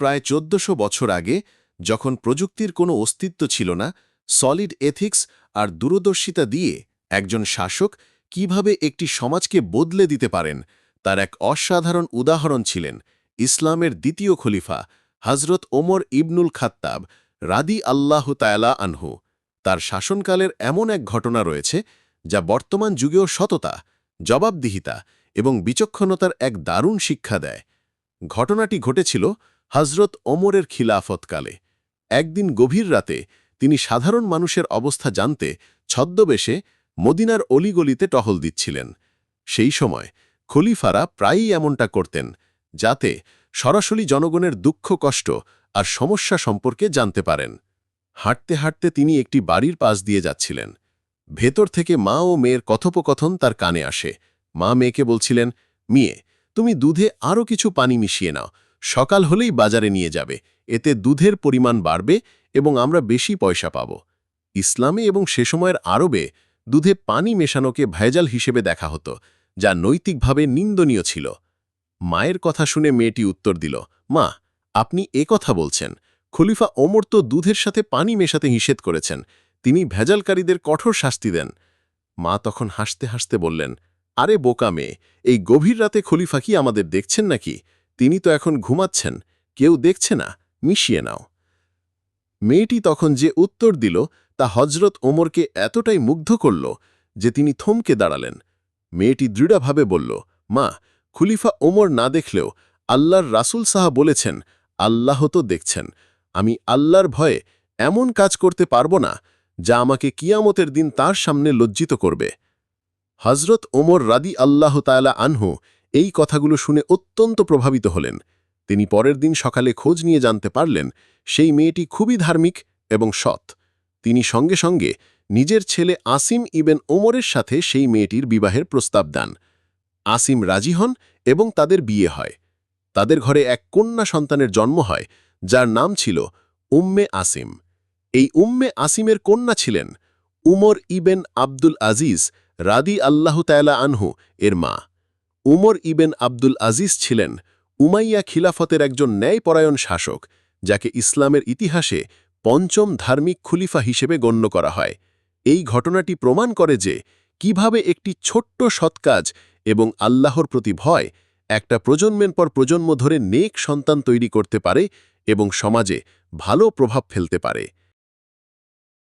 প্রায় চোদ্দশো বছর আগে, যখন প্রযুক্তির কোনো অস্তিত্ব ছিল না, সলিড এথিক্স আর দূরদর্শিতা দিয়ে একজন শাসক কীভাবে একটি সমাজকে বদলে দিতে পারেন, তার এক অসাধারণ উদাহরণ ছিলেন ইসলামের দ্বিতীয় খলিফা হজরত ওমর ইবনুল খাত্তাব রাদি আল্লাহ তায়ালা আনহু। তার শাসনকালের এমন এক ঘটনা রয়েছে যা বর্তমান যুগেও সততা, জবাবদিহিতা এবং বিচক্ষণতার এক দারুণ শিক্ষা দেয়। ঘটনাটি ঘটেছিল হজরত ওমরের খিলাফতকালে। একদিন গভীর রাতে তিনি সাধারণ মানুষের অবস্থা জানতে ছদ্মবেশে মদিনার অলিগলিতে টহল দিচ্ছিলেন। সেই সময় খলিফারা প্রায়ই এমনটা করতেন, যাতে সরাসরি জনগণের দুঃখ, কষ্ট আর সমস্যা সম্পর্কে জানতে পারেন। হাঁটতে হাঁটতে তিনি একটি বাড়ির পাশ দিয়ে যাচ্ছিলেন। ভেতর থেকে মা ও মেয়ের কথোপকথন তার কানে আসে। মা মেয়েকে বলছিলেন, মিয়ে, তুমি দুধে আরও কিছু পানি মিশিয়ে নাও। সকাল হলেই বাজারে নিয়ে যাবে। এতে দুধের পরিমাণ বাড়বে এবং আমরা বেশি পয়সা পাব। ইসলামে এবং সে সময়ের আরবে দুধে পানি মেশানোকে ভেজাল হিসেবে দেখা হতো, যা নৈতিকভাবে নিন্দনীয় ছিল। মায়ের কথা শুনে মেয়েটি উত্তর দিল, মা, আপনি এ কথা বলছেন। খলিফা ওমর তো দুধের সাথে পানি মেশাতে নিষেধ করেছেন। তিনি ভেজালকারীদের কঠোর শাস্তি দেন। মা তখন হাসতে হাসতে বললেন, আরে বোকা মেয়ে, এই গভীর রাতে খলিফা কি আমাদের দেখছেন নাকি? তিনি তো এখন ঘুমাচ্ছেন, কেউ দেখছে না, মিশিয়ে নাও। মেয়েটি তখন যে উত্তর দিল, তা হজরত ওমরকে এতটাই মুগ্ধ করল যে তিনি থমকে দাঁড়ালেন। মেয়েটি দৃঢ়ভাবে বলল, মা, খুলিফা ওমর না দেখলেও আল্লাহর রাসুল সাহা বলেছেন, আল্লাহ তো দেখছেন। আমি আল্লাহর ভয়ে এমন কাজ করতে পারব না যা আমাকে কিয়ামতের দিন তার সামনে লজ্জিত করবে। হজরত ওমর রাদি আল্লাহ তায়ালা আনহু এই কথাগুলো শুনে অত্যন্ত প্রভাবিত হলেন। তিনি পরের দিন সকালে খোঁজ নিয়ে জানতে পারলেন, সেই মেয়েটি খুবই ধার্মিক এবং সৎ। তিনি সঙ্গে সঙ্গে নিজের ছেলে আসিম ইবেন ওমরের সাথে সেই মেয়েটির বিবাহের প্রস্তাব দেন। আসিম রাজি হন এবং তাদের বিয়ে হয়। তাদের ঘরে এক কন্যা সন্তানের জন্ম হয়, যার নাম ছিল উম্মে আসিম। এই উম্মে আসিমের কন্যা ছিলেন উমর ইবেন আব্দুল আজিজ রাদি আল্লাহ তায়ালা আনহু এর মা। উমর ইবেন আব্দুল আজিজ ছিলেন উমাইয়া খিলাফতের একজন ন্যায়পরায়ণ শাসক, যাকে ইসলামের ইতিহাসে পঞ্চম ধার্মিক খুলিফা হিসেবে গণ্য করা হয়। এই ঘটনাটি প্রমাণ করে যে কীভাবে একটি ছোট্ট সৎকাজ এবং আল্লাহর প্রতি ভয় একটা প্রজন্মের পর প্রজন্ম ধরে নেক সন্তান তৈরি করতে পারে এবং সমাজে ভালো প্রভাব ফেলতে পারে।